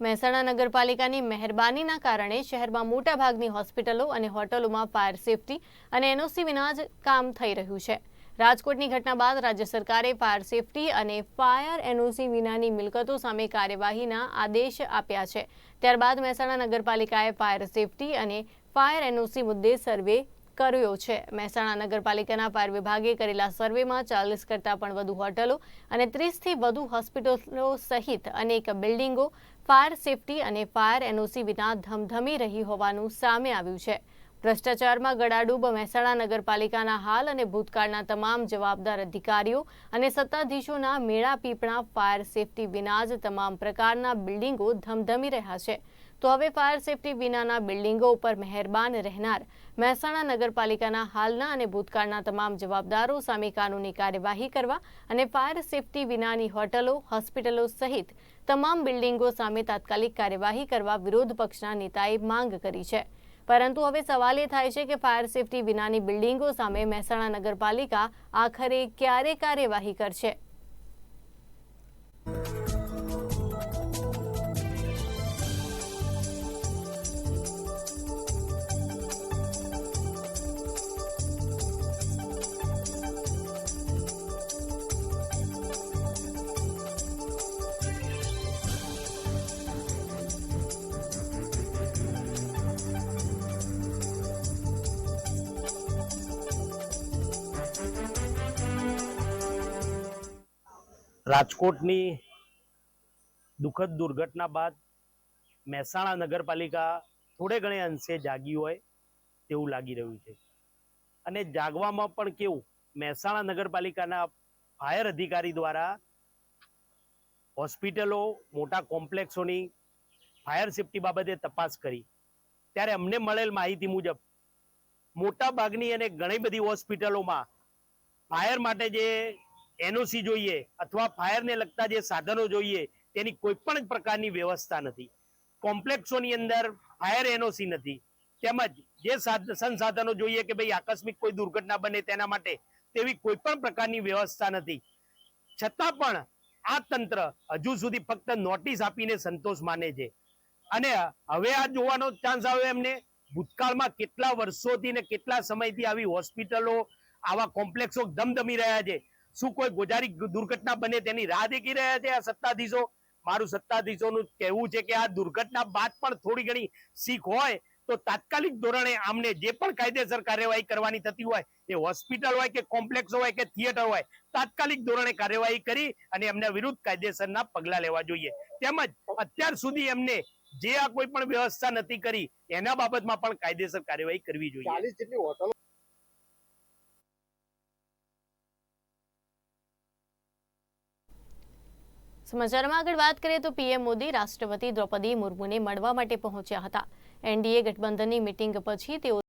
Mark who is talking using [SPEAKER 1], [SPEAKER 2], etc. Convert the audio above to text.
[SPEAKER 1] મહેસાણા નગરપાલિકાની મહેરબાનીના કારણે શહેરમાં મોટાભાગની હોસ્પિટલો અને હોટલોમાં ફાયર સેફટી અને એનઓસી વિના જ કામ થઈ રહ્યું છે. રાજકોટની ઘટના બાદ રાજ્ય સરકારે ફાયર સેફટી અને ફાયર એનઓસી વિનાની મિલકતો સામે કાર્યવાહીના આદેશ આપ્યા છે. ત્યારબાદ મહેસાણા નગરપાલિકાએ ફાયર સેફટી અને ફાયર એનઓસી મુદ્દે સર્વે કર્યો છે. મહેસાણા નગરપાલિકાના ફાયર વિભાગે કરેલા સર્વેમાં ચાલીસ કરતાં પણ વધુ હોટલો અને ત્રીસથી વધુ હોસ્પિટલો સહિત અનેક બિલ્ડિંગો ફાયર સેફટી અને ફાયર એનઓસી વિના ધમધમી રહી હોવાનું સામે આવ્યું છે. ભ્રષ્ટાચારમાં ગળાડૂબ મહેસાણા નગરપાલિકાના હાલ અને ભૂતકાળના તમામ જવાબદાર અધિકારીઓ અને સત્તાધીશોના મેળા પીપણા ફાયર સેફટી વિના જ તમામ પ્રકારના બિલ્ડિંગો ધમધમી રહ્યા છે. તો હવે ફાયર સેફટી વિનાના બિલ્ડિંગો ઉપર મહેરબાન રહેનાર મહેસાણા નગરપાલિકાના હાલના અને ભૂતકાળના તમામ જવાબદારો સામે કાનૂની કાર્યવાહી કરવા અને ફાયર સેફટી વિનાની હોટલો, હોસ્પિટલો સહિત તમામ બિલ્ડિંગો સામે તાત્કાલિક કાર્યવાહી કરવા વિરોધ પક્ષના નેતાએ માંગ કરી છે. પરંતુ હવે સવાલ એ થાય છે કે ફાયર સેફટી વિનાની બિલ્ડિંગો સામે મહેસાણા નગરપાલિકા આખરે ક્યારે કાર્યવાહી કરશે?
[SPEAKER 2] રાજકોટની દુઃખદ દુર્ઘટના બાદ મહેસાણા નગરપાલિકા થોડે ઘણે અંશે જાગી હોય તેવું લાગી રહ્યું છે. અને જાગવામાં પણ કેવું, મહેસાણા નગરપાલિકાના ફાયર અધિકારી દ્વારા હોસ્પિટલો, મોટા કોમ્પ્લેક્સોની ફાયર સેફટી બાબતે તપાસ કરી. ત્યારે અમને મળેલ માહિતી મુજબ મોટા ભાગની અને ઘણી બધી હોસ્પિટલોમાં ફાયર માટે જે એનઓસી જોઈએ અથવા ફાયરને લગતા જે સાધનો જોઈએ, તેની કોઈ પણ પ્રકારની વ્યવસ્થા નથી. કોમ્પ્લેક્સોની અંદર ફાયર એનઓસી નથી. તેમજ જે સાધ- સંસાધનો જોઈએ કે ભાઈ આકસ્મિક કોઈ દુર્ઘટના બને તેના માટે, તેવી કોઈ પણ પ્રકારની વ્યવસ્થા નથી. છતાં પણ આ તંત્ર હજુ સુધી ફક્ત નોટિસ આપીને સંતોષ માને છે. અને હવે આ જોવાનો ચાન્સ આવ્યો એમને. ભૂતકાળમાં કેટલા વર્ષોથી ને કેટલા સમયથી આવી હોસ્પિટલો, આવા કોમ્પ્લેક્સો ધમધમી રહ્યા છે. શું કોઈ ગોજારી દુર્ઘટના બને તેની રાહ દેખી રહ્યા છે આ સત્તાધીશો? મારું સત્તાધીશોનું કહેવું છે કે આ દુર્ઘટના બાદ પણ થોડી ઘણી શીખ હોય તો તાત્કાલિક ધોરણે આમને જે પણ કાયદેસર કાર્યવાહી કરવાની થતી હોય, એ હોસ્પિટલ હોય કે કોમ્પ્લેક્સ હોય કે થિયેટર હોય, તાત્કાલિક ધોરણે કાર્યવાહી કરી અને એમના વિરુદ્ધ કાયદેસરના પગલા લેવા જોઈએ. તેમજ અત્યાર સુધી એમને જે આ કોઈ પણ વ્યવસ્થા નથી કરી, એના બાબતમાં પણ કાયદેસર કાર્યવાહી કરવી જોઈએ.
[SPEAKER 1] સમાચારમાં આગળ વાત કરીએ તો પીએમ મોદી રાષ્ટ્રપતિ દ્રૌપદી મુર્મુને મળવા માટે પહોંચ્યા હતા. એનડીએ ગઠબંધનની મિટિંગ પછી તેઓ